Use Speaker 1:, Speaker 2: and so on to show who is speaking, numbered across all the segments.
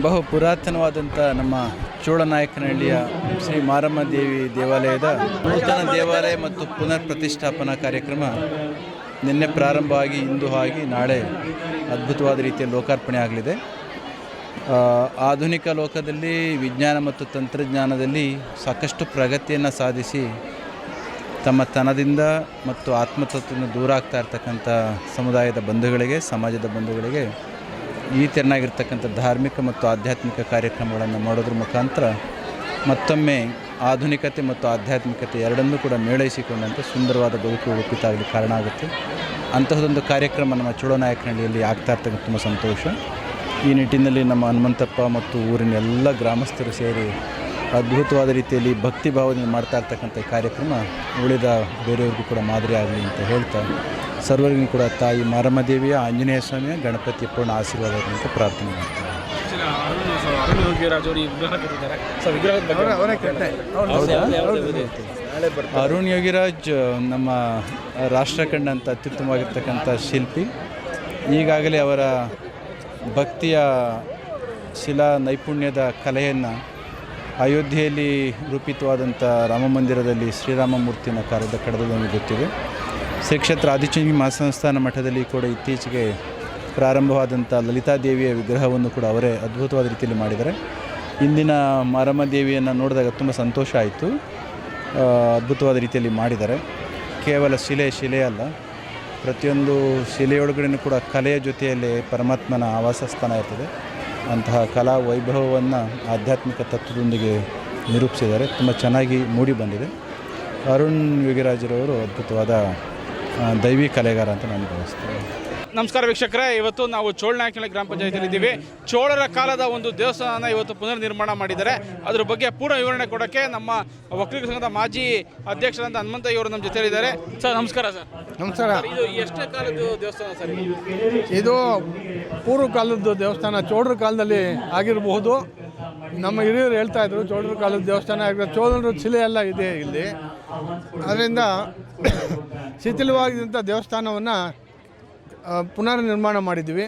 Speaker 1: ಬಹು ಪುರಾತನವಾದಂಥ ನಮ್ಮ ಚೋಳನಾಯಕನಹಳ್ಳಿಯ ಶ್ರೀ ಮಾರಮ್ಮ ದೇವಿ ದೇವಾಲಯದ ನೂತನ ದೇವಾಲಯ ಮತ್ತು ಪುನರ್ ಪ್ರತಿಷ್ಠಾಪನಾ ಕಾರ್ಯಕ್ರಮ ನಿನ್ನೆ ಪ್ರಾರಂಭವಾಗಿ ಇಂದು ಆಗಿ ನಾಳೆ ಅದ್ಭುತವಾದ ರೀತಿಯ ಲೋಕಾರ್ಪಣೆ ಆಗಲಿದೆ. ಆಧುನಿಕ ಲೋಕದಲ್ಲಿ ವಿಜ್ಞಾನ ಮತ್ತು ತಂತ್ರಜ್ಞಾನದಲ್ಲಿ ಸಾಕಷ್ಟು ಪ್ರಗತಿಯನ್ನು ಸಾಧಿಸಿ ತಮ್ಮ ತನದಿಂದ ಮತ್ತು ಆತ್ಮತತ್ವದಿಂದ ದೂರ ಆಗ್ತಾ ಇರ್ತಕ್ಕಂಥ ಸಮುದಾಯದ ಬಂಧುಗಳಿಗೆ, ಸಮಾಜದ ಬಂಧುಗಳಿಗೆ ಈ ತೆರನಾಗಿರ್ತಕ್ಕಂಥ ಧಾರ್ಮಿಕ ಮತ್ತು ಆಧ್ಯಾತ್ಮಿಕ ಕಾರ್ಯಕ್ರಮಗಳನ್ನು ಮಾಡೋದ್ರ ಮುಖಾಂತರ ಮತ್ತೊಮ್ಮೆ ಆಧುನಿಕತೆ ಮತ್ತು ಆಧ್ಯಾತ್ಮಿಕತೆ ಎರಡನ್ನೂ ಕೂಡ ಮೇಳೈಸಿಕೊಂಡಂತೆ ಸುಂದರವಾದ ಬದುಕು ಹುಡುಕಿತಾಗಲಿ ಕಾರಣ ಆಗುತ್ತೆ. ಅಂತಹದೊಂದು ಕಾರ್ಯಕ್ರಮ ನಮ್ಮ ಚುಳನಾಯಕನಹಳ್ಳಿಯಲ್ಲಿ ಆಗ್ತಾ ಇರ್ತಕ್ಕಂಥ ತುಂಬ ಸಂತೋಷ. ಈ ನಿಟ್ಟಿನಲ್ಲಿ ನಮ್ಮ ಹನುಮಂತಪ್ಪ ಮತ್ತು ಊರಿನ ಎಲ್ಲ ಗ್ರಾಮಸ್ಥರು ಸೇರಿ ಅದ್ಭುತವಾದ ರೀತಿಯಲ್ಲಿ ಭಕ್ತಿ ಭಾವನೆ ಮಾಡ್ತಾ ಇರ್ತಕ್ಕಂಥ ಕಾರ್ಯಕ್ರಮ ಉಳಿದ ಬೇರೆಯವ್ರಿಗೂ ಕೂಡ ಮಾದರಿ ಆಗಲಿ ಅಂತ ಹೇಳ್ತಾ ಸರ್ವರಿಗೂ ಕೂಡ ತಾಯಿ ಮಾರಮ್ಮ ದೇವಿಯ ಆಂಜನೇಯ ಸ್ವಾಮಿಯ ಗಣಪತಿ ಪೂರ್ಣ ಆಶೀರ್ವಾದ ಅಂತ ಪ್ರಾರ್ಥನೆ ಮಾಡ್ತಾರೆ
Speaker 2: ಅರುಣ್ ಯೋಗಿರಾಜ್ ಅವರು ಈ ವಿಗ್ರಹ ಕಟ್ಟಿದ್ದಾರೆ. ಸೊ ವಿಗ್ರಹದ ಬಗ್ಗೆ
Speaker 1: ಅರುಣ್ ಯೋಗಿರಾಜ್ ನಮ್ಮ ರಾಷ್ಟ್ರ ಕಂಡಂಥ ಅತ್ಯುತ್ತಮವಾಗಿರ್ತಕ್ಕಂಥ ಶಿಲ್ಪಿ. ಈಗಾಗಲೇ ಅವರ ಭಕ್ತಿಯ ಶಿಲಾ ನೈಪುಣ್ಯದ ಕಲೆಯನ್ನು ಅಯೋಧ್ಯೆಯಲ್ಲಿ ರೂಪಿತವಾದಂಥ ರಾಮ ಮಂದಿರದಲ್ಲಿ ಶ್ರೀರಾಮ ಮೂರ್ತಿನ ಕಾರ್ಯದ ಕಡದಲ್ಲಿ ನಮಗೆ ಗೊತ್ತಿದೆ. ಶ್ರೀ ಕ್ಷೇತ್ರ ಆದಿಚುಂಗಿ ಮಹಾಸಂಸ್ಥಾನ ಮಠದಲ್ಲಿ ಕೂಡ ಇತ್ತೀಚೆಗೆ ಪ್ರಾರಂಭವಾದಂಥ ಲಲಿತಾದೇವಿಯ ವಿಗ್ರಹವನ್ನು ಕೂಡ ಅವರೇ ಅದ್ಭುತವಾದ ರೀತಿಯಲ್ಲಿ ಮಾಡಿದ್ದಾರೆ. ಇಂದಿನ ಮಾರಮ್ಮ ದೇವಿಯನ್ನು ನೋಡಿದಾಗ ತುಂಬ ಸಂತೋಷ ಆಯಿತು. ಅದ್ಭುತವಾದ ರೀತಿಯಲ್ಲಿ ಮಾಡಿದ್ದಾರೆ. ಕೇವಲ ಶಿಲೆ ಶಿಲೆ ಅಲ್ಲ, ಪ್ರತಿಯೊಂದು ಶಿಲೆಯೊಳಗಡೆ ಕೂಡ ಕಲೆಯ ಜೊತೆಯಲ್ಲಿ ಪರಮಾತ್ಮನ ಆವಾಸ ಸ್ಥಾನ ಇರ್ತದೆ. ಅಂತಹ ಕಲಾ ವೈಭವವನ್ನು ಆಧ್ಯಾತ್ಮಿಕ ತತ್ವದೊಂದಿಗೆ ನಿರೂಪಿಸಿದ್ದಾರೆ. ತುಂಬ ಚೆನ್ನಾಗಿ ಮೂಡಿ ಬಂದಿದೆ. ಅರುಣ್ ಯೋಗಿರಾಜರವರು ಅದ್ಭುತವಾದ ದೈವಿ ಕಲೆಗಾರ ಅಂತ ನಾನು ಭಾವಿಸ್ತೇನೆ.
Speaker 2: ನಮಸ್ಕಾರ ವೀಕ್ಷಕರೇ. ಇವತ್ತು ನಾವು ಚೋಳನಾಯಕನಹಳ್ಳಿ ಗ್ರಾಮ ಪಂಚಾಯತಿಯಲ್ಲಿ ಇದ್ದೀವಿ. ಚೋಳರ ಕಾಲದ ಒಂದು ದೇವಸ್ಥಾನ ಇವತ್ತು ಪುನರ್ ನಿರ್ಮಾಣ ಮಾಡಿದ್ದಾರೆ. ಅದ್ರ ಬಗ್ಗೆ ಪೂರ್ಣ ವಿವರಣೆ ಕೊಡೋಕ್ಕೆ ನಮ್ಮ ವಕೀಲ ಸಂಘದ ಮಾಜಿ ಅಧ್ಯಕ್ಷರಾದ ಹನುಮಂತಯ್ಯ ಅವರು ನಮ್ಮ ಜೊತೆಲಿದ್ದಾರೆ ಸರ್ ನಮಸ್ಕಾರ ಸರ್.
Speaker 3: ನಮಸ್ಕಾರ.
Speaker 2: ಇದು ಎಷ್ಟನೇ ಕಾಲದ ದೇವಸ್ಥಾನ ಸರ್ ಇದು?
Speaker 3: ಇದು ಪೂರ್ವ ಕಾಲದ ದೇವಸ್ಥಾನ ಚೋಳರ ಕಾಲದಲ್ಲಿ ಆಗಿರಬಹುದು. ನಮ್ಮ ಹಿರಿಯರು ಹೇಳ್ತಾ ಇದ್ರು ಚೋಳರ ಕಾಲದ ದೇವಸ್ಥಾನ ಆಗಿರೋ ಚೋಳರ ಶಿಲೆ ಎಲ್ಲ ಇದೆ ಇಲ್ಲಿ. ಅದರಿಂದ ಶಿಥಿಲವಾಗಿದ್ದಂಥ ದೇವಸ್ಥಾನವನ್ನು ಪುನರ್ ನಿರ್ಮಾಣ ಮಾಡಿದ್ವಿ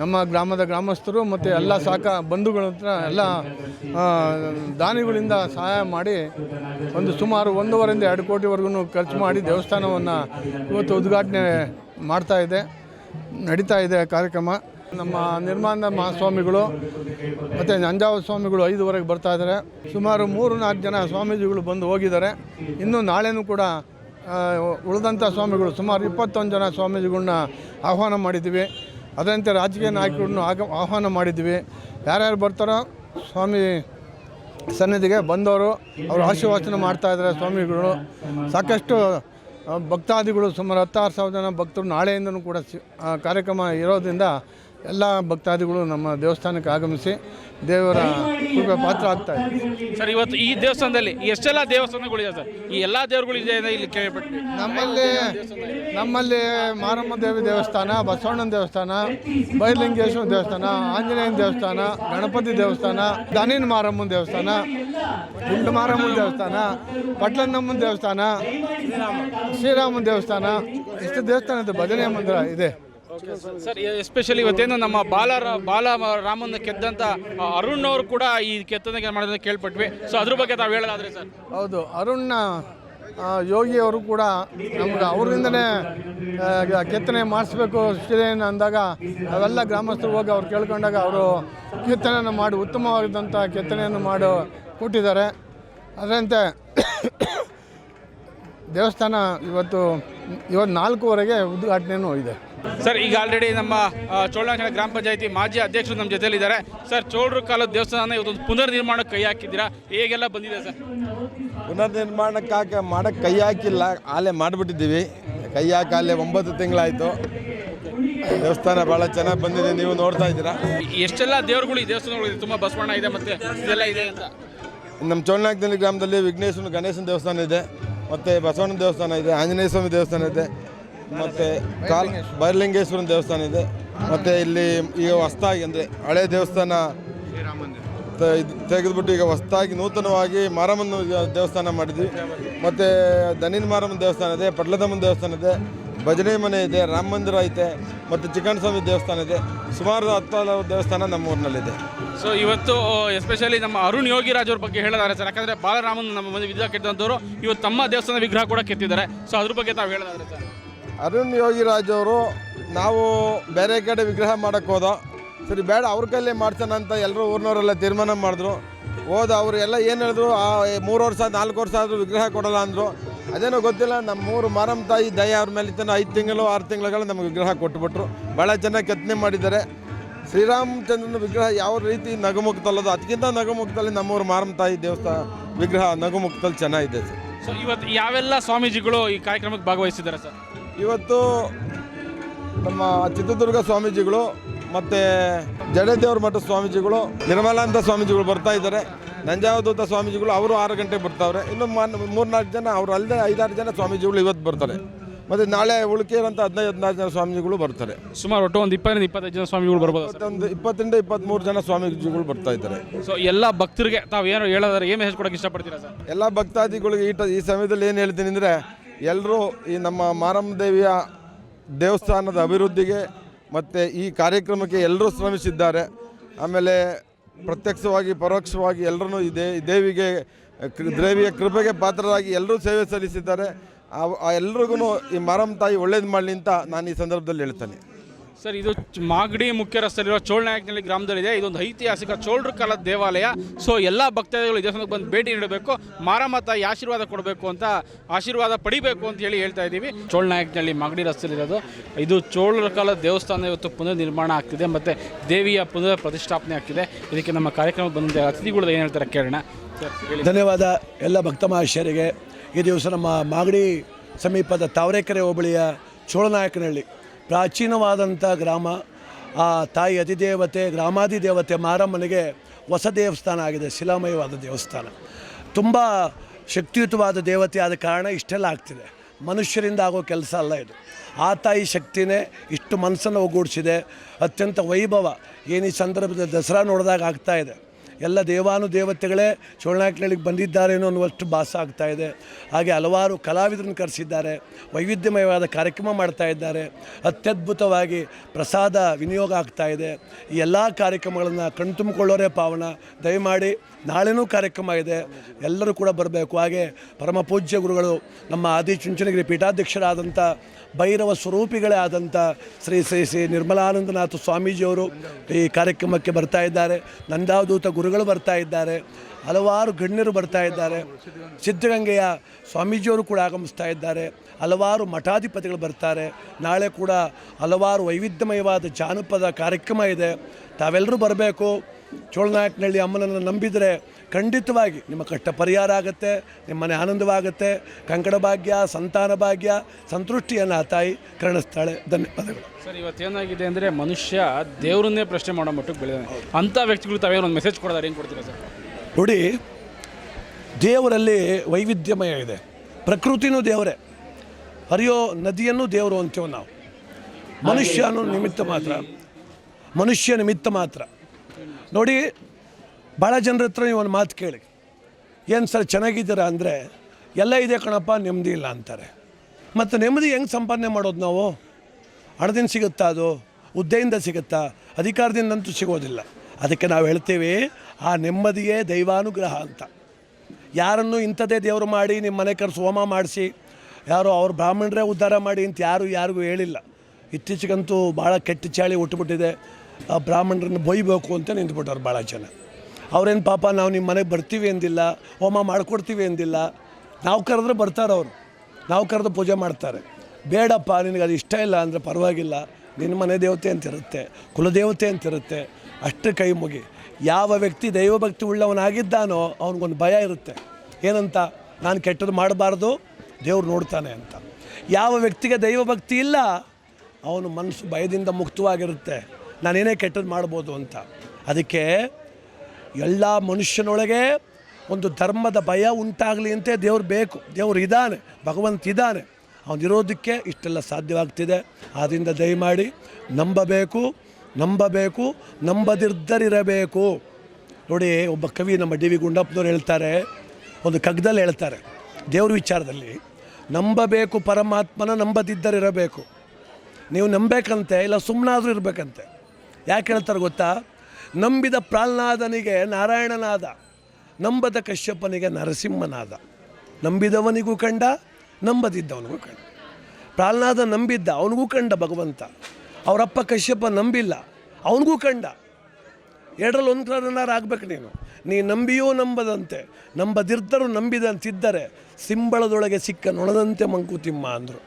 Speaker 3: ನಮ್ಮ ಗ್ರಾಮದ ಗ್ರಾಮಸ್ಥರು ಮತ್ತು ಎಲ್ಲ ಸಾಕ ಬಂಧುಗಳ ಹತ್ರ ಎಲ್ಲ ದಾನಿಗಳಿಂದ ಸಹಾಯ ಮಾಡಿ ಒಂದು ಸುಮಾರು ಒಂದೂವರೆಯಿಂದ ಎರಡು ಕೋಟಿವರೆಗೂ ಖರ್ಚು ಮಾಡಿ ದೇವಸ್ಥಾನವನ್ನು ಇವತ್ತು ಉದ್ಘಾಟನೆ ಮಾಡ್ತಾ ಇದೆ, ನಡೀತಾ ಇದೆ ಕಾರ್ಯಕ್ರಮ. ನಮ್ಮ ನಿರ್ಮಾಣ ಮಹಾಸ್ವಾಮಿಗಳು ಮತ್ತು ನಂಜಾವ ಸ್ವಾಮಿಗಳು ಐದುವರೆಗೆ ಬರ್ತಾ ಇದ್ದಾರೆ. ಸುಮಾರು ಮೂರು ನಾಲ್ಕು ಜನ ಸ್ವಾಮೀಜಿಗಳು ಬಂದು ಹೋಗಿದ್ದಾರೆ. ಇನ್ನು ನಾಳೆನೂ ಕೂಡ ಉಳಿದಂಥ ಸ್ವಾಮಿಗಳು ಸುಮಾರು ಇಪ್ಪತ್ತೊಂದು ಜನ ಸ್ವಾಮೀಜಿಗಳನ್ನ ಆಹ್ವಾನ ಮಾಡಿದ್ದೀವಿ ಅದರಂತೆ ರಾಜಕೀಯ ನಾಯಕರನ್ನು ಆಗ, ಆಹ್ವಾನ ಮಾಡಿದ್ದೀವಿ ಯಾರ್ಯಾರು ಬರ್ತಾರೋ ಸ್ವಾಮಿ ಸನ್ನಿಧಿಗೆ ಬಂದವರು ಅವರು ಆಶೀರ್ವಚನ ಮಾಡ್ತಾ ಇದ್ದಾರೆ ಸ್ವಾಮಿಗಳು. ಸಾಕಷ್ಟು ಭಕ್ತಾದಿಗಳು ಸುಮಾರು ಹತ್ತಾರು ಸಾವಿರ ಜನ ಭಕ್ತರು ನಾಳೆಯಿಂದನೂ ಕೂಡ ಕಾರ್ಯಕ್ರಮ ಇರೋದ್ರಿಂದ ಎಲ್ಲ ಭಕ್ತಾದಿಗಳು ನಮ್ಮ ದೇವಸ್ಥಾನಕ್ಕೆ ಆಗಮಿಸಿ ದೇವರ ಕೃಪೆ ಪಾತ್ರ ಆಗ್ತಾ ಇದೆ.
Speaker 2: ಸರ್ ಇವತ್ತು ಈ ದೇವಸ್ಥಾನದಲ್ಲಿ ಎಷ್ಟೆಲ್ಲ ದೇವಸ್ಥಾನಗಳಿದೆ ಸರ್? ಈ ಎಲ್ಲ ದೇವರುಗಳು ಇದೆ ಇಲ್ಲಿ ಕೇಳಿಬಿಟ್ಟು
Speaker 3: ನಮ್ಮಲ್ಲಿ ನಮ್ಮಲ್ಲಿ ಮಾರಮ್ಮ ದೇವಿ ದೇವಸ್ಥಾನ ಬಸವಣ್ಣನ ದೇವಸ್ಥಾನ ಬೈಲಿಂಗೇಶ್ವರ ದೇವಸ್ಥಾನ ಆಂಜನೇಯನ ದೇವಸ್ಥಾನ ಗಣಪತಿ ದೇವಸ್ಥಾನ ದನಿನ ಮಾರಮ್ಮನ ದೇವಸ್ಥಾನ ಗುಂಡು ಮಾರಮ್ಮನ ದೇವಸ್ಥಾನ ಪಟ್ಲನಮ್ಮನ ದೇವಸ್ಥಾನ ಶ್ರೀರಾಮನ ದೇವಸ್ಥಾನ ಇಷ್ಟು ದೇವಸ್ಥಾನ ಇದೆ ಭಜನೆ ಮಂದಿರ ಇದೆ.
Speaker 2: ಸರ್ ಎಸ್ಪೆಷಲಿ ಇವತ್ತೇನು ನಮ್ಮ ಬಾಲ ಬಾಲ ರಾಮನ ಕೆದ್ದಂತ ಅರುಣ್ ಅವರು ಕೂಡ ಈ ಕೆತ್ತನೆ ಮಾಡೋದನ್ನ ಕೇಳ್ಪಟ್ವಿ. ಸೊ ಅದ್ರ ಬಗ್ಗೆ ತಾವು ಹೇಳೋದಾದ್ರೆ ಸರ್.
Speaker 3: ಹೌದು ಅರುಣ್ನ ಆ, ಯೋಗಿ ಅವರು ಕೂಡ ನಮ್ಗೆ ಅವರಿಂದನೇ ಕೆತ್ತನೆ ಮಾಡಿಸ್ಬೇಕು ಶಿಲೆಯನ್ನು ಅಂದಾಗ ಅವೆಲ್ಲ ಗ್ರಾಮಸ್ಥರು ಹೋಗಿ ಅವ್ರು ಕೇಳ್ಕೊಂಡಾಗ ಅವರು ಕೆತ್ತನೆಯನ್ನು ಮಾಡಿ ಉತ್ತಮವಾದಂಥ ಕೆತ್ತನೆಯನ್ನು ಮಾಡಿ ಕೊಟ್ಟಿದ್ದಾರೆ. ಅದರಂತೆ ದೇವಸ್ಥಾನ ಇವತ್ತು ಇವತ್ತು ನಾಲ್ಕೂವರೆಗೆ ಉದ್ಘಾಟನೆಯೂ ಇದೆ.
Speaker 2: ಸರ್ ಈಗ ಆಲ್ರೆಡಿ ನಮ್ಮ ಚೋಳನಾಂಕಣ ಗ್ರಾಮ ಪಂಚಾಯತಿ ಮಾಜಿ ಅಧ್ಯಕ್ಷರು ನಮ್ಮ ಜೊತೆಯಲ್ಲಿದ್ದಾರೆ. ಸರ್ ಚೋಳರು ಕಾಲದ ದೇವಸ್ಥಾನ ಇವತ್ತೊಂದು ಪುನರ್ ನಿರ್ಮಾಣಕ್ಕೆ ಕೈ ಹಾಕಿದ್ದೀರಾ? ಹೇಗೆಲ್ಲ ಬಂದಿದೆ ಸರ್?
Speaker 4: ಪುನರ್ ನಿರ್ಮಾಣಕ್ಕೆ ಮಾಡಕ್ಕೆ ಕೈ ಹಾಕಿಲ್ಲ ಆಲೆ ಮಾಡಿಬಿಟ್ಟಿದ್ದೀವಿ. ಕೈ ಹಾಕಿ ಅಲ್ಲೇ ಒಂಬತ್ತು ತಿಂಗಳಾಯಿತು. ದೇವಸ್ಥಾನ ಭಾಳ ಚೆನ್ನಾಗಿ ಬಂದಿದೆ ನೀವು ನೋಡ್ತಾ ಇದ್ದೀರಾ?
Speaker 2: ಎಷ್ಟೆಲ್ಲ ದೇವರುಗಳು ಈ ದೇವಸ್ಥಾನಗಳು ಇದೆ? ತುಂಬ ಬಸವಣ್ಣ ಇದೆ ಮತ್ತೆ ಇದೆಲ್ಲ ಇದೆ ಅಂತ.
Speaker 4: ನಮ್ಮ ಚೋಳನಾಯಕನಹಳ್ಳಿ ಗ್ರಾಮದಲ್ಲಿ ವಿಘ್ನೇಶ್ವರ ಗಣೇಶನ ದೇವಸ್ಥಾನ ಇದೆ. ಮತ್ತು ಬಸವಣ್ಣ ದೇವಸ್ಥಾನ ಇದೆ ಆಂಜನೇಯ ಸ್ವಾಮಿ ದೇವಸ್ಥಾನ ಇದೆ. ಮತ್ತು ಕಾಲ್ ಬೈರ್ಲಿಂಗೇಶ್ವರನ ದೇವಸ್ಥಾನ ಇದೆ. ಮತ್ತು ಇಲ್ಲಿ ಈಗ ಹೊಸ್ದಾಗಿ ಅಂದರೆ ಹಳೆ ದೇವಸ್ಥಾನ ತೆಗೆದುಬಿಟ್ಟು ಈಗ ಹೊಸ್ತಾಗಿ ನೂತನವಾಗಿ ಮಾರಮ್ಮನ ದೇವಸ್ಥಾನ ಮಾಡಿದ್ವಿ. ಮತ್ತು ದನಿನ ಮಾರಮ್ಮನ ದೇವಸ್ಥಾನ ಇದೆ, ಪಡ್ಲದಮ್ಮನ ದೇವಸ್ಥಾನ ಇದೆ, ಭಜನೆ ಮನೆ ಇದೆ, ರಾಮ ಮಂದಿರ ಐತೆ, ಮತ್ತು ಚಿಕ್ಕಣ್ಣ ಸ್ವಾಮಿ ದೇವಸ್ಥಾನ ಇದೆ. ಸುಮಾರು ಹತ್ತು ದೇವಸ್ಥಾನ ನಮ್ಮ ಊರಿನಲ್ಲಿದೆ.
Speaker 2: ಸೊ ಇವತ್ತು ಎಸ್ಪೆಷಲಿ ನಮ್ಮ ಅರುಣ್ ಯೋಗಿರಾಜ್ ಅವ್ರ ಬಗ್ಗೆ ಹೇಳಿದ್ದಾರೆ ಸರ್. ಯಾಕಂದ್ರೆ ಬಾಲರಾಮನ್ ನಮ್ಮ ಮನೆ ವಿದ್ಯಾ ಕೆತ್ತಿದಂಥವ್ರು ಇವತ್ತು ತಮ್ಮ ದೇವಸ್ಥಾನ ವಿಗ್ರಹ ಕೂಡ ಕೆತ್ತಿದ್ದಾರೆ. ಸೊ ಅದ್ರ ಬಗ್ಗೆ ತಾವು ಹೇಳಿದ್ರೆ ಸರ್?
Speaker 4: ಅರುಣ್ ಯೋಗಿರಾಜ್ ಅವರು, ನಾವು ಬೇರೆ ಕಡೆ ವಿಗ್ರಹ ಮಾಡೋಕ್ಕೆ ಹೋದ, ಸರಿ ಬೇಡ, ಅವ್ರ ಕೈಲೇ ಮಾಡ್ಸೋಣ ಅಂತ ಎಲ್ಲರೂ ಊರಿನವರೆಲ್ಲ ತೀರ್ಮಾನ ಮಾಡಿದ್ರು. ಹೋದ ಅವರು ಎಲ್ಲ ಏನು ಹೇಳಿದ್ರು? ಆ ಮೂರು ವರ್ಷ, ನಾಲ್ಕು ವರ್ಷ ಆದರೂ ವಿಗ್ರಹ ಕೊಡಲ್ಲ ಅಂದರು. ಅದೇನೋ ಗೊತ್ತಿಲ್ಲ ನಮ್ಮ ಮೂರು ಮಾರಮ್ಮ ತಾಯಿ ದಯ ಅವ್ರ ಮೇಲೆ ಇತ್ತು ಐದು ತಿಂಗಳು, ಆರು ತಿಂಗಳುಗಳು ನಮಗೆ ವಿಗ್ರಹ ಕೊಟ್ಟುಬಿಟ್ರು ಭಾಳ ಚೆನ್ನಾಗಿ ಕೆತ್ತನೆ ಮಾಡಿದ್ದಾರೆ. ಶ್ರೀರಾಮಚಂದ್ರನ ವಿಗ್ರಹ ಯಾವ ರೀತಿ ನಗುಮುಕ್ತಲ್ಲದು ಅದಕ್ಕಿಂತ ನಗುಮುಕ್ತಲ್ಲಿ ನಮ್ಮೂರು ಮಾರಮ್ಮ ತಾಯಿ ದೇವಸ್ಥಾನ ವಿಗ್ರಹ ನಗುಮುಕ್ತಲ್ಲಿ ಚೆನ್ನಾಗಿದೆ ಸರ್.
Speaker 2: ಸೊ ಇವತ್ತು ಯಾವೆಲ್ಲ ಸ್ವಾಮೀಜಿಗಳು ಈ ಕಾರ್ಯಕ್ರಮಕ್ಕೆ ಭಾಗವಹಿಸಿದ್ದಾರೆ ಸರ್?
Speaker 4: ಇವತ್ತು ನಮ್ಮ ಚಿತ್ರದುರ್ಗ ಸ್ವಾಮೀಜಿಗಳು ಮತ್ತು ಜಡೇದೇವ್ರ ಮಠ ಸ್ವಾಮೀಜಿಗಳು ನಿರ್ಮಲಾನಂದ ಸ್ವಾಮೀಜಿಗಳು ಬರ್ತಾ ಇದ್ದಾರೆ. ನಂಜಾವಧೂತ ಸ್ವಾಮೀಜಿಗಳು ಅವರು ಆರು ಗಂಟೆಗೆ ಬರ್ತಾವ್ರೆ. ಇನ್ನು ಮೂರು ಮೂರ್ನಾಲ್ಕು ಜನ ಅವ್ರು ಅಲ್ಲದೆ ಐದಾರು ಜನ ಸ್ವಾಮೀಜಿಗಳು ಇವತ್ತು ಬರ್ತಾರೆ. ಮತ್ತು ನಾಳೆ ಉಳಿಕೆಯರಂತ ಹದಿನೈದು ಹದಿನಾರು ಜನ ಸ್ವಾಮೀಜಿಗಳು ಬರ್ತಾರೆ.
Speaker 2: ಸುಮಾರು ಒಟ್ಟು ಒಂದು ಇಪ್ಪತ್ತರಿಂದ ಇಪ್ಪತ್ತೈದು ಜನ ಸ್ವಾಮಿಗಳು ಬರ್ಬೋದು
Speaker 4: ಒಂದು ಇಪ್ಪತ್ತರಿಂದ ಇಪ್ಪತ್ತ್ಮೂರು ಜನ ಸ್ವಾಮೀಜಿಗಳು ಬರ್ತಾ ಇದ್ದಾರೆ.
Speaker 2: ಸೊ ಎಲ್ಲ ಭಕ್ತರಿಗೆ ತಾವು ಏನು ಹೇಳೋದಾರೆ ಏನು ಮೆಸೇಜ್ ಕೊಡೋಕೆ ಇಷ್ಟಪಡ್ತೀರಾ ಸರ್?
Speaker 4: ಎಲ್ಲ ಭಕ್ತಾದಿಗಳಿಗೆ ಈ ಟ- ಈ ಸಮಯದಲ್ಲಿ ಏನು ಹೇಳ್ತೀನಿ ಅಂದರೆ ಎಲ್ಲರೂ ಈ ನಮ್ಮ ಮಾರಮ್ಮ ದೇವಿಯ ದೇವಸ್ಥಾನದ ಅಭಿವೃದ್ಧಿಗೆ ಮತ್ತು ಈ ಕಾರ್ಯಕ್ರಮಕ್ಕೆ ಎಲ್ಲರೂ ಶ್ರಮಿಸಿದ್ದಾರೆ. ಆಮೇಲೆ ಪ್ರತ್ಯಕ್ಷವಾಗಿ, ಪರೋಕ್ಷವಾಗಿ ಎಲ್ಲರೂ ಈ ದೇ ದೇವಿಗೆ ದೇವಿಯ ಕೃಪೆಗೆ ಪಾತ್ರರಾಗಿ ಎಲ್ಲರೂ ಸೇವೆ ಸಲ್ಲಿಸಿದ್ದಾರೆ. ಆ ಎಲ್ರಿಗೂ ಈ ಮಾರಮ್ಮ ತಾಯಿ ಒಳ್ಳೇದು ಮಾಡಲಿ ಅಂತ ನಾನು ಈ ಸಂದರ್ಭದಲ್ಲಿ ಹೇಳ್ತೇನೆ.
Speaker 2: ಸರ್, ಇದು ಮಾಗಡಿ ಮುಖ್ಯ ರಸ್ತೆಯಲ್ಲಿರುವ ಚೋಳನಾಯಕನಹಳ್ಳಿ ಗ್ರಾಮದಲ್ಲಿದೆ. ಇದೊಂದು ಐತಿಹಾಸಿಕ ಚೋಳರ ಕಾಲದ ದೇವಾಲಯ. ಸೊ ಎಲ್ಲ ಭಕ್ತಾದಿಗಳು ದೇವಸ್ಥಾನಕ್ಕೆ ಬಂದು ಭೇಟಿ ನೀಡಬೇಕು. ಮಾರಮ್ಮ ತಾಯಿ ಆಶೀರ್ವಾದ ಕೊಡಬೇಕು ಅಂತ ಆಶೀರ್ವಾದ ಪಡಿಬೇಕು ಅಂತ ಹೇಳಿ ಹೇಳ್ತಾ ಇದ್ದೀವಿ. ಚೋಳನಾಯಕನಹಳ್ಳಿ ಮಾಗಡಿ ರಸ್ತೆಯಲ್ಲಿರೋದು. ಇದು ಚೋಳರ ಕಾಲದ ದೇವಸ್ಥಾನ ಇವತ್ತು ಪುನರ್ ನಿರ್ಮಾಣ ಆಗ್ತಿದೆ ಮತ್ತು ದೇವಿಯ ಪುನರ್ ಪ್ರತಿಷ್ಠಾಪನೆ ಆಗ್ತಿದೆ. ಇದಕ್ಕೆ ನಮ್ಮ ಕಾರ್ಯಕ್ರಮಕ್ಕೆ ಬಂದ ಅತಿಥಿಗಳು ಏನು ಹೇಳ್ತಾರೆ ಕೇಳೋಣ.
Speaker 5: ಧನ್ಯವಾದ ಎಲ್ಲ ಭಕ್ತ ಮಹಾಶಯರಿಗೆ. ಈ ದಿವಸ ನಮ್ಮ ಮಾಗಡಿ ಸಮೀಪದ ತಾವರೆಕೆರೆ ಹೋಬಳಿಯ ಚೋಳನಾಯಕನಹಳ್ಳಿ ಪ್ರಾಚೀನವಾದಂಥ ಗ್ರಾಮ, ಆ ತಾಯಿ ಅಧಿದೇವತೆ ಗ್ರಾಮಾಧಿದೇವತೆ ಮಾರಮ್ಮನಿಗೆ ಹೊಸ ದೇವಸ್ಥಾನ ಆಗಿದೆ, ಶಿಲಾಮಯವಾದ ದೇವಸ್ಥಾನ. ತುಂಬ ಶಕ್ತಿಯುತವಾದ ದೇವತೆ ಆದ ಕಾರಣ ಇಷ್ಟೆಲ್ಲ ಆಗ್ತಿದೆ. ಮನುಷ್ಯರಿಂದ ಆಗೋ ಕೆಲಸ ಅಲ್ಲ ಇದು. ಆ ತಾಯಿ ಶಕ್ತಿನೇ ಇಷ್ಟು ಮನಸ್ಸನ್ನು ಒಗ್ಗೂಡಿಸಿದೆ. ಅತ್ಯಂತ ವೈಭವ. ಏನು ಈ ಸಂದರ್ಭದಲ್ಲಿ ದಸರಾ ನೋಡಿದಾಗ ಆಗ್ತಾ ಇದೆ. ಎಲ್ಲ ದೇವಾನು ದೇವತೆಗಳೇ ಚೋಳನಾಯಕನಹಳ್ಳಿಗೆ ಬಂದಿದ್ದಾರೇನೋ ಅನ್ನುವಷ್ಟು ಭಾಸ ಆಗ್ತಾ ಇದೆ. ಹಾಗೆ ಹಲವಾರು ಕಲಾವಿದರನ್ನು ಕರೆಸಿದ್ದಾರೆ, ವೈವಿಧ್ಯಮಯವಾದ ಕಾರ್ಯಕ್ರಮ ಮಾಡ್ತಾ ಇದ್ದಾರೆ, ಅತ್ಯದ್ಭುತವಾಗಿ ಪ್ರಸಾದ ವಿನಿಯೋಗ ಆಗ್ತಾ ಇದೆ. ಈ ಎಲ್ಲ ಕಾರ್ಯಕ್ರಮಗಳನ್ನು ಕಣ್ತುಂಬಿಕೊಳ್ಳೋರೇ ಪಾವನ, ದಯಮಾಡಿ ನಾಳೆನೂ ಕಾರ್ಯಕ್ರಮ ಇದೆ, ಎಲ್ಲರೂ ಕೂಡ ಬರಬೇಕು. ಹಾಗೆ ಪರಮ ಪೂಜ್ಯ ಗುರುಗಳು ನಮ್ಮ ಆದಿ ಚುಂಚನಗಿರಿ ಪೀಠಾಧ್ಯಕ್ಷರಾದಂಥ ಭೈರವ ಸ್ವರೂಪಿಗಳೇ ಆದಂಥ ಶ್ರೀ ಶ್ರೀ ಶ್ರೀ ನಿರ್ಮಲಾನಂದನಾಥ ಸ್ವಾಮೀಜಿಯವರು ಈ ಕಾರ್ಯಕ್ರಮಕ್ಕೆ ಬರ್ತಾ ಇದ್ದಾರೆ. ನಂದಾವಧೂತ ಗುರುಗಳು ಬರ್ತಾ ಇದ್ದಾರೆ. ಹಲವಾರು ಗಣ್ಯರು ಬರ್ತಾ ಇದ್ದಾರೆ. ಸಿದ್ಧಗಂಗೆಯ ಸ್ವಾಮೀಜಿಯವರು ಕೂಡ ಆಗಮಿಸ್ತಾ ಇದ್ದಾರೆ. ಹಲವಾರು ಮಠಾಧಿಪತಿಗಳು ಬರ್ತಾರೆ. ನಾಳೆ ಕೂಡ ಹಲವಾರು ವೈವಿಧ್ಯಮಯವಾದ ಜಾನಪದ ಕಾರ್ಯಕ್ರಮ ಇದೆ. ತಾವೆಲ್ಲರೂ ಬರಬೇಕು. ಚೋಳನಾಯಕನಹಳ್ಳಿ ಅಮ್ಮನನ್ನು ನಂಬಿದರೆ ಖಂಡಿತವಾಗಿ ನಿಮ್ಮ ಕಷ್ಟ ಪರಿಹಾರ ಆಗುತ್ತೆ ನಿಮ್ಮ ಮನೆ ಆನಂದವಾಗುತ್ತೆ. ಕಂಕಣ ಭಾಗ್ಯ ಸಂತಾನ ಭಾಗ್ಯ ಸಂತೃಷ್ಟಿಯನ್ನು ಆ ತಾಯಿ ಕರುಣಿಸ್ತಾಳೆ. ಧನ್ಯವಾದಗಳು.
Speaker 2: ಸರ್ ಇವತ್ತು ಏನಾಗಿದೆ ಅಂದರೆ ಮನುಷ್ಯ ದೇವರನ್ನೇ ಪ್ರಶ್ನೆ ಮಾಡೋ ಮಟ್ಟಕ್ಕೆ ಬೆಳೆದಾನೆ. ಅಂಥ ವ್ಯಕ್ತಿಗಳು ತಾವೇ ಒಂದು ಮೆಸೇಜ್ ಕೊಡೋದಾರೆ ಏನು ಕೊಡ್ತೀರಾ ಸರ್?
Speaker 5: ನೋಡಿ ದೇವರಲ್ಲಿ ವೈವಿಧ್ಯಮಯ ಇದೆ. ಪ್ರಕೃತಿನೂ ದೇವರೇ. ಹರಿಯೋ ನದಿಯನ್ನು ದೇವರು ಅಂತೀವಿ ನಾವು. ಮನುಷ್ಯನು ನಿಮಿತ್ತ ಮಾತ್ರ. ಮನುಷ್ಯ ನಿಮಿತ್ತ ಮಾತ್ರ. ನೋಡಿ ಭಾಳ ಜನರ ಹತ್ರ ನೀವು ಒಂದು ಮಾತು ಕೇಳಿ. ಏನು ಸರ್ ಚೆನ್ನಾಗಿದ್ದೀರಾ ಅಂದರೆ, ಎಲ್ಲ ಇದೆ ಕಣಪ್ಪ, ನೆಮ್ಮದಿ ಇಲ್ಲ ಅಂತಾರೆ. ಮತ್ತು ನೆಮ್ಮದಿ ಹೆಂಗೆ ಸಂಪಾದನೆ ಮಾಡೋದು ನಾವು? ಹಣದಿಂದ ಸಿಗುತ್ತಾ ಅದು? ಹುದ್ದೆಯಿಂದ ಸಿಗುತ್ತಾ? ಅಧಿಕಾರದಿಂದಂತೂ ಸಿಗೋದಿಲ್ಲ. ಅದಕ್ಕೆ ನಾವು ಹೇಳ್ತೀವಿ, ಆ ನೆಮ್ಮದಿಯೇ ದೈವಾನುಗ್ರಹ ಅಂತ. ಯಾರನ್ನು ಇಂಥದ್ದೇ ದೇವರು ಮಾಡಿ ನಿಮ್ಮ ಮನೆ ಕರೆಸಿ ಹೋಮ ಮಾಡಿಸಿ, ಯಾರು ಅವ್ರ ಬ್ರಾಹ್ಮಣರೇ ಉದ್ಧಾರ ಮಾಡಿ ಅಂತ ಯಾರು ಯಾರಿಗೂ ಹೇಳಿಲ್ಲ. ಇತ್ತೀಚೆಗಂತೂ ಭಾಳ ಕೆಟ್ಟ ಚಾಳಿ ಹುಟ್ಟುಬಿಟ್ಟಿದೆ. ಆ ಬ್ರಾಹ್ಮಣರನ್ನು ಬೊಯ್ಬೇಕು ಅಂತ ನಿಂತ್ಬಿಟ್ಟವ್ರು ಭಾಳ ಜನ. ಅವ್ರೇನು ಪಾಪ, ನಾವು ನಿಮ್ಮ ಮನೆಗೆ ಬರ್ತೀವಿ ಎಂದಿಲ್ಲ ಹೋಮ ಮಾಡಿಕೊಡ್ತೀವಿ ಎಂದಿಲ್ಲ ನಾವು ಕರೆದ್ರೆ ಬರ್ತಾರೆ ಅವರು. ನಾವು ಕರೆದು ಪೂಜೆ ಮಾಡ್ತಾರೆ. ಬೇಡಪ್ಪ, ನಿನಗೆ ಅದು ಇಷ್ಟ ಇಲ್ಲ ಅಂದರೆ ಪರವಾಗಿಲ್ಲ. ನಿನ್ನ ಮನೆ ದೇವತೆ ಅಂತಿರುತ್ತೆ, ಕುಲದೇವತೆ ಅಂತಿರುತ್ತೆ. ಅಷ್ಟು ಕೈ ಮುಗಿ. ಯಾವ ವ್ಯಕ್ತಿ ದೈವಭಕ್ತಿ ಉಳ್ಳವನಾಗಿದ್ದಾನೋ ಅವನಿಗೊಂದು ಭಯ ಇರುತ್ತೆ. ಏನಂತ? ನಾನು ಕೆಟ್ಟದ್ದು ಮಾಡಬಾರ್ದು, ದೇವ್ರು ನೋಡ್ತಾನೆ ಅಂತ. ಯಾವ ವ್ಯಕ್ತಿಗೆ ದೈವಭಕ್ತಿ ಇಲ್ಲ, ಅವನು ಮನಸ್ಸು ಭಯದಿಂದ ಮುಕ್ತವಾಗಿರುತ್ತೆ. ನಾನೇನೇ ಕೆಟ್ಟದ್ದು ಮಾಡ್ಬೋದು ಅಂತ. ಅದಕ್ಕೆ ಎಲ್ಲ ಮನುಷ್ಯನೊಳಗೆ ಒಂದು ಧರ್ಮದ ಭಯ ಉಂಟಾಗಲಿ ಅಂತ ದೇವ್ರು ಬೇಕು. ದೇವ್ರು ಇದ್ದಾನೆ, ಭಗವಂತ ಇದ್ದಾನೆ. ಅವನಿರೋದಕ್ಕೆ ಇಷ್ಟೆಲ್ಲ ಸಾಧ್ಯವಾಗ್ತಿದೆ. ಆದ್ದರಿಂದ ದಯಮಾಡಿ ನಂಬಬೇಕು ನಂಬಬೇಕು, ನಂಬದಿರ್ದರಿರಬೇಕು. ನೋಡಿ, ಒಬ್ಬ ಕವಿ ನಮ್ಮ ಡಿ ವಿ ಗುಂಡಪ್ಪನವ್ರು ಹೇಳ್ತಾರೆ, ಒಂದು ಕಗ್ದಲ್ಲಿ ಹೇಳ್ತಾರೆ, ದೇವ್ರ ವಿಚಾರದಲ್ಲಿ, ನಂಬಬೇಕು ಪರಮಾತ್ಮನ ನಂಬದಿದ್ದರಿರಬೇಕು. ನೀವು ನಂಬೇಕಂತೆ, ಇಲ್ಲ ಸುಮ್ಮನಾದರೂ ಇರಬೇಕಂತೆ. ಯಾಕೆ ಹೇಳ್ತಾರೆ ಗೊತ್ತಾ? ನಂಬಿದ ಪ್ರಾಲ್ನಾದನಿಗೆ ನಾರಾಯಣನಾದ, ನಂಬದ ಕಶ್ಯಪನಿಗೆ ನರಸಿಂಹನಾದ. ನಂಬಿದವನಿಗೂ ಕಂಡ, ನಂಬದಿದ್ದವನಿಗೂ ಕಂಡ. ಪ್ರಾಲ್ನಾದ ನಂಬಿದ್ದ, ಅವನಿಗೂ ಕಂಡ ಭಗವಂತ. ಅವರಪ್ಪ ಕಶ್ಯಪ ನಂಬಿಲ್ಲ, ಅವನಿಗೂ ಕಂಡ. ಎರಡರಲ್ಲಿ ಒಂದು ಆಗ್ಬೇಕು ನೀನು. ನೀ ನಂಬಿಯೂ ನಂಬದಂತೆ ನಂಬದಿರ್ದರೂ ನಂಬಿದಂತಿದ್ದರೆ ಸಿಂಬಳದೊಳಗೆ ಸಿಕ್ಕ ನೊಣದಂತೆ ಮಂಕುತಿಮ್ಮ ಅಂದರು.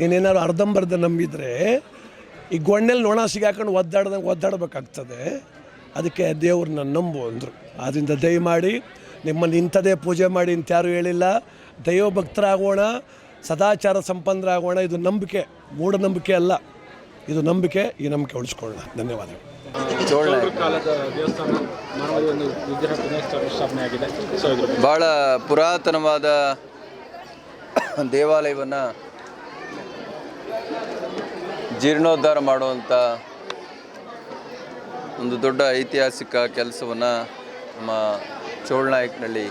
Speaker 5: ನೀನೇನಾದ್ರು ಅರ್ಧಂಬರ್ಧ ನಂಬಿದರೆ ಈ ಗೊಣ್ಣೆಲ್ಲಿ ನೋಣ ಸಿಗಾಕೊಂಡು ಒದ್ದಾಡ್ದಂಗೆ ಒದ್ದಾಡಬೇಕಾಗ್ತದೆ. ಅದಕ್ಕೆ ದೇವ್ರನ್ನ ನಂಬು ಅಂದರು. ಆದ್ದರಿಂದ ದಯಮಾಡಿ ನಿಮ್ಮನ್ನು ಇಂಥದೇ ಪೂಜೆ ಮಾಡಿ ಇಂತ್ಯಾರು ಹೇಳಿಲ್ಲ. ದೈವ ಭಕ್ತರಾಗೋಣ ಸದಾಚಾರ ಸಂಪನ್ನರಾಗೋಣ ಇದು ನಂಬಿಕೆ ಮೂಢನಂಬಿಕೆ ಅಲ್ಲ. ಇದು ನಂಬಿಕೆ ಈ ನಂಬಿಕೆ ಉಳಿಸ್ಕೊಳ್ಳೋಣ. ಧನ್ಯವಾದಗಳು.
Speaker 6: ಭಾಳ ಪುರಾತನವಾದ ದೇವಾಲಯವನ್ನು ಜೀರ್ಣೋದ್ಧಾರ ಮಾಡುವಂಥ ಒಂದು ದೊಡ್ಡ ಐತಿಹಾಸಿಕ ಕೆಲಸವನ್ನು ನಮ್ಮ ಚೋಳನಾಯಕನಹಳ್ಳಿ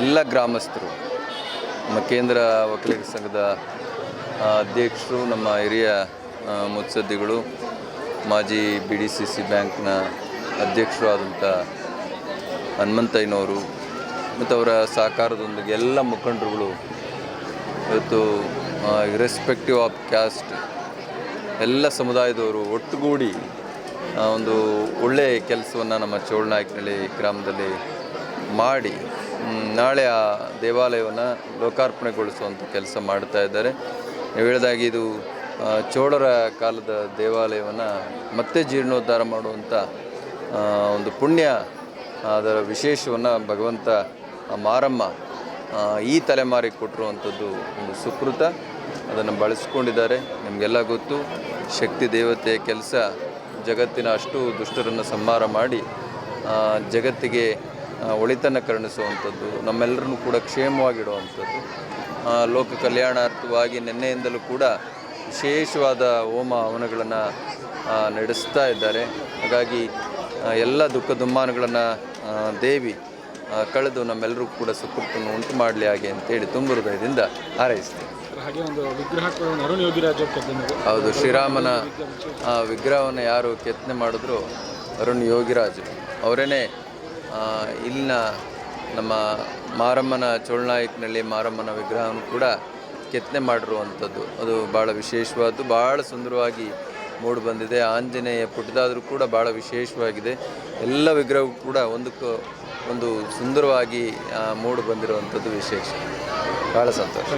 Speaker 6: ಎಲ್ಲ ಗ್ರಾಮಸ್ಥರು, ನಮ್ಮ ಕೇಂದ್ರ ವಕೀಲರ ಸಂಘದ ಅಧ್ಯಕ್ಷರು, ನಮ್ಮ ಹಿರಿಯ ಮುತ್ಸದ್ದಿಗಳು, ಮಾಜಿ ಬಿ ಡಿ ಸಿ ಸಿ ಬ್ಯಾಂಕ್ನ ಅಧ್ಯಕ್ಷರು ಆದಂಥ ಹನುಮಂತಯ್ಯನವರು ಮತ್ತು ಅವರ ಸಹಕಾರದೊಂದಿಗೆ ಎಲ್ಲ ಮುಖಂಡರುಗಳು ಇವತ್ತು ಇರೆಸ್ಪೆಕ್ಟಿವ್ ಆಫ್ ಕ್ಯಾಸ್ಟ್ ಎಲ್ಲ ಸಮುದಾಯದವರು ಒಟ್ಟುಗೂಡಿ ಒಂದು ಒಳ್ಳೆಯ ಕೆಲಸವನ್ನು ನಮ್ಮ ಚೋಳನಾಯಕನಹಳ್ಳಿ ಗ್ರಾಮದಲ್ಲಿ ಮಾಡಿ ನಾಳೆ ಆ ದೇವಾಲಯವನ್ನು ಲೋಕಾರ್ಪಣೆಗೊಳಿಸುವಂಥ ಕೆಲಸ ಮಾಡ್ತಾ ಇದ್ದಾರೆ. ನೀವು ಹೇಳಿದಾಗೆ ಇದು ಚೋಳರ ಕಾಲದ ದೇವಾಲಯವನ್ನು ಮತ್ತೆ ಜೀರ್ಣೋದ್ಧಾರ ಮಾಡುವಂಥ ಒಂದು ಪುಣ್ಯ, ಅದರ ವಿಶೇಷವನ್ನು ಭಗವಂತ ಮಾರಮ್ಮ ಈ ತಲೆಮಾರಿಗೆ ಕೊಟ್ಟಿರುವಂಥದ್ದು ಒಂದು ಸುಕೃತ. ಅದನ್ನು ಬಳಸ್ಕೊಂಡಿದ್ದಾರೆ. ನಿಮಗೆಲ್ಲ ಗೊತ್ತು, ಶಕ್ತಿ ದೇವತೆಯ ಕೆಲಸ ಜಗತ್ತಿನ ಅಷ್ಟು ದುಷ್ಟರನ್ನು ಸಂಹಾರ ಮಾಡಿ ಜಗತ್ತಿಗೆ ಒಳಿತನ್ನು ಕರುಣಿಸುವಂಥದ್ದು, ನಮ್ಮೆಲ್ಲರನ್ನು ಕೂಡ ಕ್ಷೇಮವಾಗಿಡುವಂಥದ್ದು ಲೋಕ ಕಲ್ಯಾಣಾರ್ಥವಾಗಿ ನಿನ್ನೆಯಿಂದಲೂ ಕೂಡ ವಿಶೇಷವಾದ ಹೋಮ ಹವನಗಳನ್ನು ನಡೆಸ್ತಾ ಇದ್ದಾರೆ. ಹಾಗಾಗಿ ಎಲ್ಲ ದುಃಖ ದುಮ್ಮಾನಗಳನ್ನು ದೇವಿ ಕಳೆದು ನಮ್ಮೆಲ್ಲರಿಗೂ ಕೂಡ ಸುಕೃತನ್ನು ಉಂಟು ಮಾಡಲಿ ಹಾಗೆ ಅಂತೇಳಿ ತುಂಬ ಹೃದಯದಿಂದ ಹಾರೈಸ್ತೀನಿ.
Speaker 2: ಹಾಗೆ ಒಂದು ವಿಗ್ರಹ ಅರುಣ್ ಯೋಗಿರಾಜ್ ಅವ್ರು
Speaker 6: ಹೌದು ಶ್ರೀರಾಮನ ಆ, ವಿಗ್ರಹವನ್ನು ಯಾರು ಕೆತ್ತನೆ ಮಾಡಿದ್ರು ಅರುಣ್ ಯೋಗಿರಾಜ್ ಅವರೇನೆ ಇಲ್ಲಿನ ನಮ್ಮ ಮಾರಮ್ಮನ ಚೋಳನಾಯಕನಲ್ಲಿ ಮಾರಮ್ಮನ ವಿಗ್ರಹವನ್ನು ಕೂಡ ಕೆತ್ತನೆ ಮಾಡಿರುವಂಥದ್ದು. ಅದು ಭಾಳ ವಿಶೇಷವಾದ್ದು. ಭಾಳ ಸುಂದರವಾಗಿ ಮೂಡಿ ಬಂದಿದೆ. ಆಂಜನೇಯ ಪುಟ್ಟದಾದರೂ ಕೂಡ ಭಾಳ ವಿಶೇಷವಾಗಿದೆ. ಎಲ್ಲ ವಿಗ್ರಹವು ಕೂಡ ಒಂದಕ್ಕೂ ಒಂದು ಸುಂದರವಾಗಿ ಮೂಡಿ ಬಂದಿರುವಂಥದ್ದು ವಿಶೇಷ. ಭಾಳ ಸಂತೋಷ.